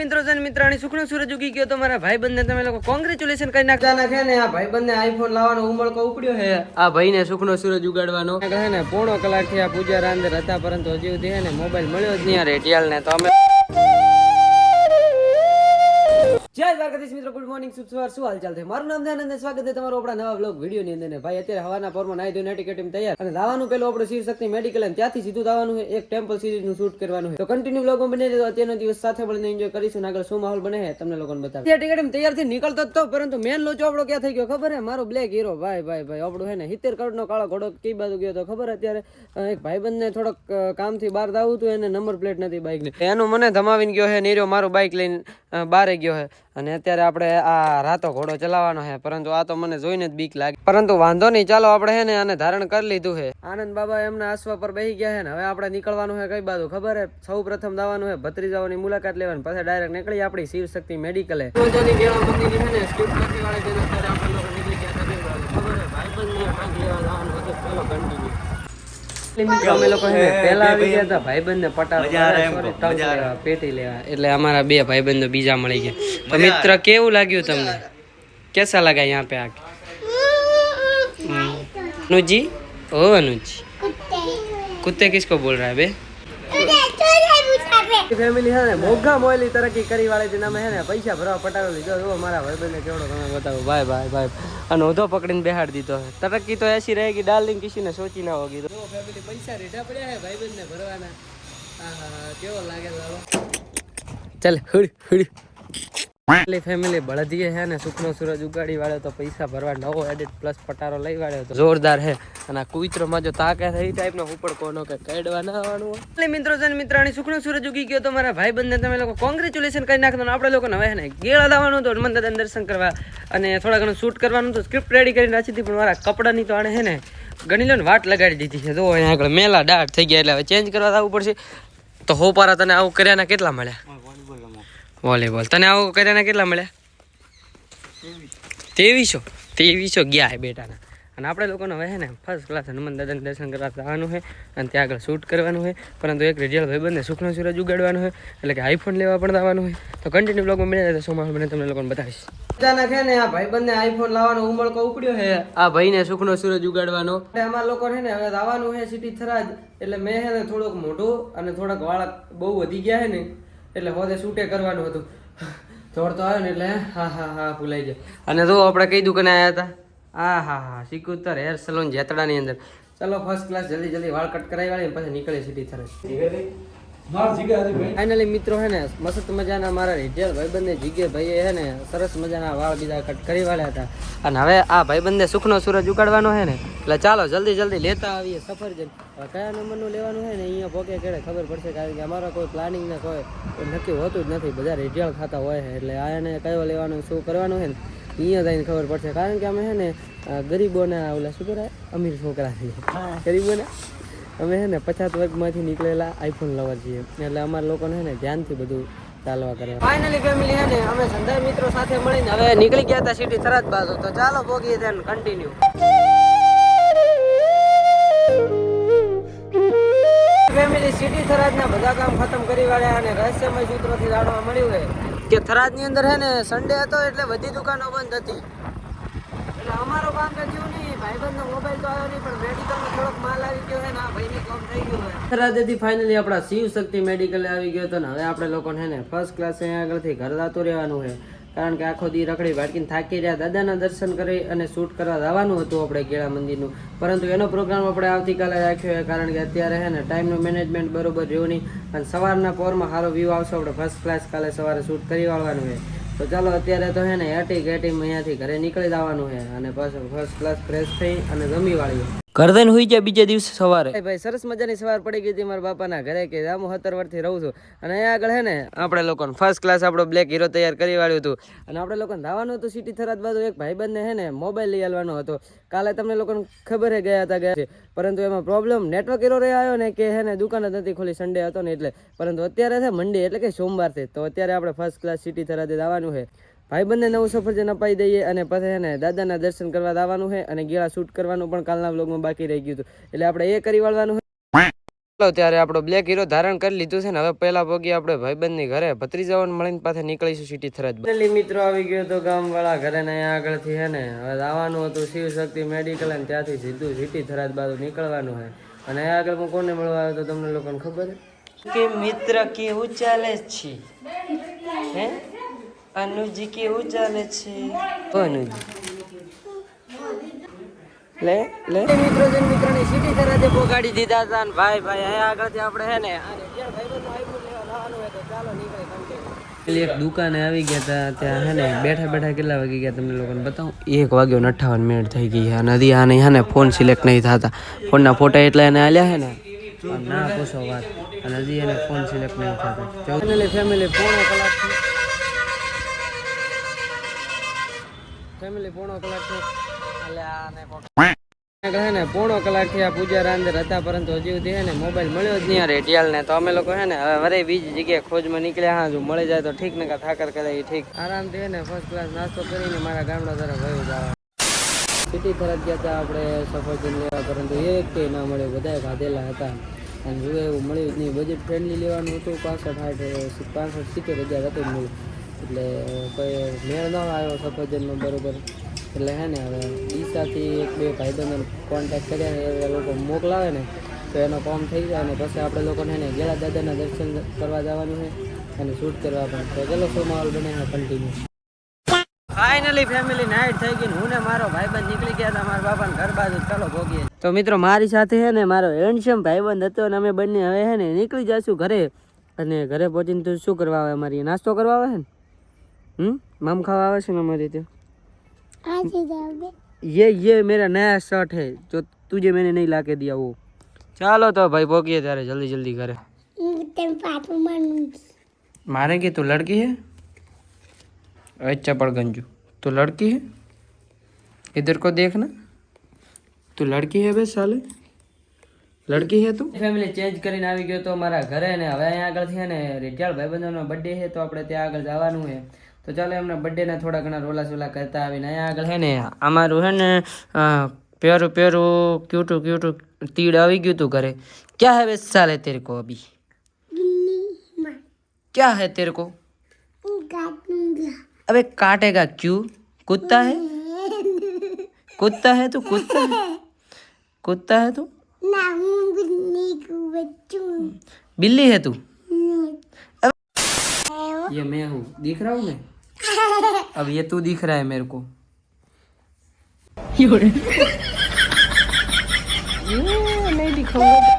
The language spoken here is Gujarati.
મિત્રો છે ને મિત્રાણી સુખનો સૂરજ ઉગી ગયો તો મારા ભાઈ બંને તમે લોકો કોંગ્રેચ્યુલેશન કરી નાખતા નાખે ને આ ભાઈ બંને આઈફોન લાવવાનો ઉમળકો ઉપડ્યો છે. આ ભાઈને સુખનો સૂરજ ઉગાડવાનો. કહે ને પોણો કલાકથી આ પૂજા રાંદર હતા પરંતુ હજી સુધી ને મોબાઈલ મળ્યો જ નહીં. આ રેટિયાલ ને તો અમે દ્વારકાધીશ મિત્રો. ગુડ મોર્નિંગ શુભ સવાર. શું હાલચાલ છે? મારું નામ ધ્યાન અને સ્વાગત છે તમારો આપણા નવા બ્લોગ વીડિયો ની અંદર ને ભાઈ, અત્યારે હવાના પોરમાં નાઈ ધોઈને ટિકિટ તૈયાર. અને લાવવાનું પેલો આપણે શિવ શક્તિ મેડિકલ અને ત્યાંથી સીધું આવવાનું છે. એક ટેમ્પલ સિરીઝનું શૂટ કરવાનું છે. તો કન્ટિન્યુ બ્લોગમાં બની રહેતો અત્યારનો દિવસ સાથે મળીને એન્જોય કરીશું આગળ શું માહોલ બને છે તમને લોકોને બતાવી ત્યાં તૈયારથી નીકળતો તો, પરંતુ મેન લોચો આપણો ક્યાં થઈ ગયો? ખબર હે મારો બ્લેક હીરો ભાઈ ભાઈ ભાઈ, આપણો હે ને સિત્તેર કરોડ નો કાળો ઘોડો કઈ બાજુ ગયો તો ખબર અત્યારે એક ભાઈ ને થોડોક કામ કામથી બહાર દાવું હતું, એને નંબર પ્લેટ નથી બાઈક ને. એનું મને ધમાવીને ગયો છે નીરો મારું બાઇક લઈને. બારે ગયો છે અને અત્યારે આપણે આ રાતો ઘોડો ચલાવવાનો છે પરંતુ આ તો મને જોઈને જ બીક લાગે. પરંતુ વાંધો નહીં, ચાલો આપણે હે ને આને ધારણ કરી લીધું છે આનંદ બાબા એમના આસવા પર બેસી ગયા છે ને, હવે આપણે નીકળવાનું છે કઈ બાજુ, ખબર હે? સૌ પ્રથમ દાવાનું છે ભત્રીજાઓની મુલાકાત લેવાની, પછી ડાયરેક્ટ નીકળી આપણી શિવ શક્તિ મેડિકલે મંદિર ને કાંઈક લેવા જવાનું હતું, ચાલો કન્ટિન્યુ અમે લોકો છે ને પહેલા આવી ગયા હતા ભાઈબંધને પટાર sorry, ટંક લેવા, પેટી લેવા એટલે અમારા બે ભાઈબંધો બીજા મળી ગયા તો મિત્ર કેવું લાગ્યું તમને कैसा लगा यहाँ पे आके हम्म। अनुज जी ओ अनुज कुत्ते किसको बोल रहा है बे ફેમિલી હે ને મોઘા મોયલી તરકી કરી વાળી હતી તમે હે ને પૈસા ભરવા પટારો લીધો. જો મારા ભાઈબંધને કેવડો તમે બતાવો. ભાઈ બાય બાય અને ઉધો પકડીને બેહાડ દીધો. તરકી તો એસી રહે ગઈ. ડાર્લિંગ કિસીને સોચી ના હોગી તો. ફેમિલી પૈસા રેઢા પડ્યા ભાઈ ભાઈબંધને ભરવાના. કેવો લાગે ચાલ હડ હડ ફેમિલી બળદીએ છે સુખનો સૂરજ ઉગાડી વાળ્યો તો પૈસા ભરવા નવો એડિટ પ્લસ પટારો લઈ વાળ્યો તો જોરદાર હે. અને આ જો તાકે થઈ ટાઈપનો ઉપર કોનો કે કાઢવા ના. એટલે મિત્રો છે ને મિત્રાણી, સુખનો સૂરજ ઉગી ગયો તો મારા ભાઈ બંધને તમે લોકો કોંગ્રેચ્યુલેશન કરી નાખવાનું. આપણે લોકો હવે છે ને ગેળા લાવવાનું તો હનુમાન દર્શન કરવા અને થોડા ઘણું શૂટ કરવાનું તો સ્ક્રિપ્ટ રેડી કરીને રાખી હતી, પણ મારા કપડાની તો આને છે ને ગણી લો ને વાટ લગાડી દીધી છે. જો અહીંયા આગળ મેલા ડાટ થઈ ગયા એટલે હવે ચેન્જ કરવા આવવું પડશે. તો હોપારા તને આવું કર્યાના કેટલા મળ્યા? વોલીબોલ. તને આવું કર્યાના કેટલા મળ્યા? ત્રેવીસો. ત્રેવીસો ગયા હે બેટાના. અને આપણે લોકોને હવે છે ને ફર્સ્ટ ક્લાસ હનુમાન દાદાને દર્શન કરવા જવાનું છે અને ત્યાં આગળ શૂટ કરવાનું છે પરંતુ એક રેડિયલ ભાઈબંધને સુખનો સૂરજ ઉગાડવાનું છે એટલે કે આઈફોન લેવા પણ જવાનું છે તો કન્ટિન્યુ બ્લોગમાં મળે તો સોમાં મને તમને લોકોને બતાવીશ. અચાનક છે ને આ ભાઈબંધને આઈફોન લાવવાનો ઉમળકો ઉપડ્યો છે આ ભાઈને સુખનો સૂરજ ઉગાડવાનો. અમારા લોકો છે ને હવે આવવાનું છે સિટી થરાજ એટલે મેં છે ને થોડોક મોઢું અને થોડાક વાળા બહુ વધી ગયા છે ને એટલે હોદે શૂટે કરવાનું હતું. દોડતો આવ્યો ને એટલે હા હા હા ભૂલાઈ જાય અને જો આપણે કઈ દુકાને આવ્યા હતા? હા હા હા સિકુતર હેર સલોન જેતડાની અંદર. ચલો ફર્સ્ટ ક્લાસ જલ્દી જલ્દી વાળ કટ કરાવી વાળી પછી નીકળે સિટી થરે ફાઇનલી મિત્રો હે ને મસ્ત મજાના મારા રિટેલ ભાઈબંધને જીગે ભાઈએ હે ને સરસ મજાના વાળ બીજા કટ કરી વાળ્યા હતા. અને હવે આ ભાઈબંધને સુખનો સૂરજ ઉગાડવાનો હે ને એટલે ચાલો જલ્દી જલ્દી લેતા આવીએ સફરજન હવે કયા નંબરનું લેવાનું હે ને અહીંયા ભોગે કેડે ખબર પડશે કારણ કે અમારા કોઈ પ્લાનિંગ ને કોઈ નક્કી હોતું જ નથી. બધા રિટેલ ખાતા હોય છે એટલે આ એને કયો લેવાનું શું કરવાનું છે ને અહીંયા જઈને ખબર પડશે. કારણ કે અમે હે ને ગરીબોના ઓલા શું કરાય અમીર છોકરા ગરીબોના? અમે છે ને પછાત વર્ગમાંથી નીકળેલા આઈફોન લવર છીએ. એટલે અમારા લોકોને છે ને ધ્યાનથી બધું ચાલવા કરે ફાઇનલી ફેમિલી છે ને, અમે સંધાય મિત્રો સાથે મળીને હવે નીકળી ગયા હતા સિટી થરાદ બાજુ. તો ચાલો ભોગીએ ત્યાં કન્ટિન્યુ ફેમિલી સિટી થરાદના બધા કામ ખતમ કરી વાળ્યા અને રહસ્યમય સૂત્રોથી જાણવા મળ્યું છે. કે થરાદની અંદર છે ને સન્ડે હતો એટલે બધી દુકાનો બંધ હતી. એટલે અમારો કામ તો થયું નહીં ભાઈબંધનો મોબાઈલ ફાઇનલી આપણા શિવ શક્તિ મેડિકલ આવી ગયો હતો ને, હવે આપણે લોકોને છે ને ફર્સ્ટ ક્લાસ અહીંયા આગળથી ઘર જતું રહેવાનું છે. કારણ કે આખો દી રખડી વાટકીને થાકી રહ્યા, દાદાના દર્શન કરી અને શૂટ કરવા જવાનું હતું આપણે ગેળા મંદિરનું. પરંતુ એનો પ્રોગ્રામ આપણે આવતીકાલે રાખ્યો છે, કારણ કે અત્યારે છે ને ટાઈમનું મેનેજમેન્ટ બરોબર રહ્યું નહીં. અને સવારના પોરમાં સારો વ્યૂ આવશે, આપણે ફર્સ્ટ ક્લાસ કાલે સવારે શૂટ કરી વાળવાનું છે. તો ચાલો અત્યારે તો હે ને એટી ગેટી અહીંયાથી ઘરે નીકળી જવાનું છે અને પાછું ફર્સ્ટ ક્લાસ ફ્રેશ થઈ અને જમી વાળીએ દઈને હોઈ જાય બીજા દિવસે સવારે. ભાઈ સરસ મજાની સવાર પડી ગઈ હતી મારા બાપાના ઘરે કે હું સત્તર વર્ષથી રહું છું. અને અહીંયા આગળ હે ને, આપણે લોકોને ફર્સ્ટ ક્લાસ આપણો બ્લેક હીરો તૈયાર કરી વાળ્યું હતું. અને આપણે લોકોને ધાવાનું હતું સિટી થરાદ બાજુ, એક ભાઈબંધને હે ને મોબાઈલ લઈ આવવાનો હતો. કાલે તમને લોકોને ખબર હે ગયા હતા ગયા છે. પરંતુ એમાં પ્રોબ્લેમ નેટવર્ક એરો રહ્યો આવ્યો ને કે હે ને દુકાન જ નથી ખોલી સન્ડે હતો ને એટલે. પરંતુ અત્યારે છે મંડે, એટલે કે સોમવારથી તો અત્યારે આપણે ફર્સ્ટ ક્લાસ સિટી થરાદે આવવાનું છે. ભાઈબંધને નવું સફરજન અપાઈ દઈએ અને પછી છે ને દાદાના દર્શન કરવા આવવાનું છે અને ગેળા શૂટ કરવાનું પણ કાલના બ્લોગમાં બાકી રહી ગયું હતું. એટલે આપણે એ કરી વાળવાનું ચાલો ત્યારે આપણો બ્લેક હીરો ધારણ કરી લીધું છે ને હવે પહેલા પગી આપણે ભાઈબંધની ઘરે ભત્રીજાઓને મળીને પાસે નીકળીશું સિટી થરજ મિત્રો આવી ગયો તો ગામવાળા ઘરે ને અહીંયા આગળથી હે ને હવે આવવાનું હતું શિવ શક્તિ મેડિકલ અને ત્યાંથી સીધું સિટી થરાદ બાજુ નીકળવાનું છે. અને અહીંયા આગળ હું કોને મળવા આવ્યો તો તમને લોકોને ખબર છે? કે મિત્ર કેવું ચાલે છે? હે? અનુજી કેવું ચાલે છે. અનુજી. લે લે. મિત્રો જન મિત્રોની સિટી તરફ પોગાડી દીધા હતા અને ભાઈ ભાઈ અહીંયા આગળથી આપણે હે ને એક દુકાને આવી ગયા હતા ત્યાં હે ને બેઠા બેઠા કેટલા વાગી ગયા તમને લોકોને બતાવું? એક વાગ્યો ને અઠાવન મિનિટ થઈ ગઈ છે. અને હજી આને હે ને ફોન સિલેક્ટ નહીં થતા. ફોનના ફોટા એટલા એને આલ્યા હે ને? ના પૂછો વાત. અને હજી એને ફોન સિલેક્ટ નહીં થતા. ફેમિલી ફોન કલાક ફેમિલી પોણો કલાક છે. એટલે આને આગળ ને પોણો કલાકથી આ પૂજા અંદર હતા પરંતુ હજી સુધી ને મોબાઈલ મળ્યો જ નહીં રેટિયાલ ને. તો અમે લોકો હે ને હવે વરે બીજી જગ્યાએ ખોજમાં નીકળ્યા હા જો મળી જાય તો ઠીક ને થાકર કરે એ ઠીક. આરામથી ને ફર્સ્ટ ક્લાસ નાસ્તો કરીને મારા ગામડા તરફ વયું જવા સિટી તરફ ગયા હતા આપણે સફરજન લેવા પરંતુ એક કે ના મળ્યો બધા ખાધેલા હતા. અને જો એવું મળ્યું જ નહીં. બજેટ ફ્રેન્ડલી લેવાનું હતું પાસઠ આઠ પાસઠ સિત્તેર હજાર હતું મળ્યું. એટલે કોઈ મેળ ન આવ્યો સફરજનમાં બરોબર. એટલે હે ને હવે ડીસાથી એક બે ભાઈબંધોને કોન્ટેક્ટ કર્યા ને એ લોકો મોકલાવે ને તો એનો કોમ થઈ જાય ને પછી આપણે લોકોને હે ને ગેલા દાદાના દર્શન કરવા જવાનું છે અને શૂટ કરવા પણ. તો ચલો શું માહોલ બને કન્ટિન્યુ ફાઇનલી ફેમિલી નાઇટ થઈ ગઈ હું ને મારો ભાઈબંધ નીકળી ગયા હતા મારા બાપાને ઘર બાજુ. ચાલો ભોગીએ. તો મિત્રો મારી સાથે છે ને મારો હેન્ડસમ ભાઈબંધ હતો અને અમે બંને હવે હે ને નીકળી જઈશું ઘરે. અને ઘરે પહોંચીને તો શું કરવા આવે? અમારી નાસ્તો કરવા આવે છે ને? હમ મામ ખાવા આવે છે ને અમારી ત્યાં ये ये मेरा नया शर्ट है जो तुझे मैंने नहीं ला के दिया वो ચાલો તો ભાઈ પહોંચીએ ત્યારે જલ્દી જલ્દી ઘરે मारे की तू लड़की है अच्छा पड़ गंजू तू लड़की है इधर को देखना તું લડકી હે બે સાલે લડકી હે તું ફેમિલી ચેન્જ કરીને આવી ગયો તો મારા ઘરે ને હવે અહીંયા આગળ છે ને રેટિયાળ ભાઈબંધોનો બર્થડે છે તો આપણે ત્યાં આગળ જવાનું છે તો ચાલો એમના બર્થડેના થોડા ઘણા રોલા સોલા કરતા આવીને અહીંયા આગળ છે ને અમારું છે ને અ, પ્યારું પ્યારું ક્યુટું ક્યુટું તીડ આવી ગયું તું ઘરે ક્યાં હે બે સાલે તેરે કો અભી क्या है तेरे को अबे काटेगा क्यों कुत्ता है कुत्ता है तू कुत्ता है कुत्ता है तू बिल्ली है तू ये मैं हूँ दिख रहा हूँ मैं अब ये तू दिख रहा है मेरे को ये नहीं दिखाऊंगा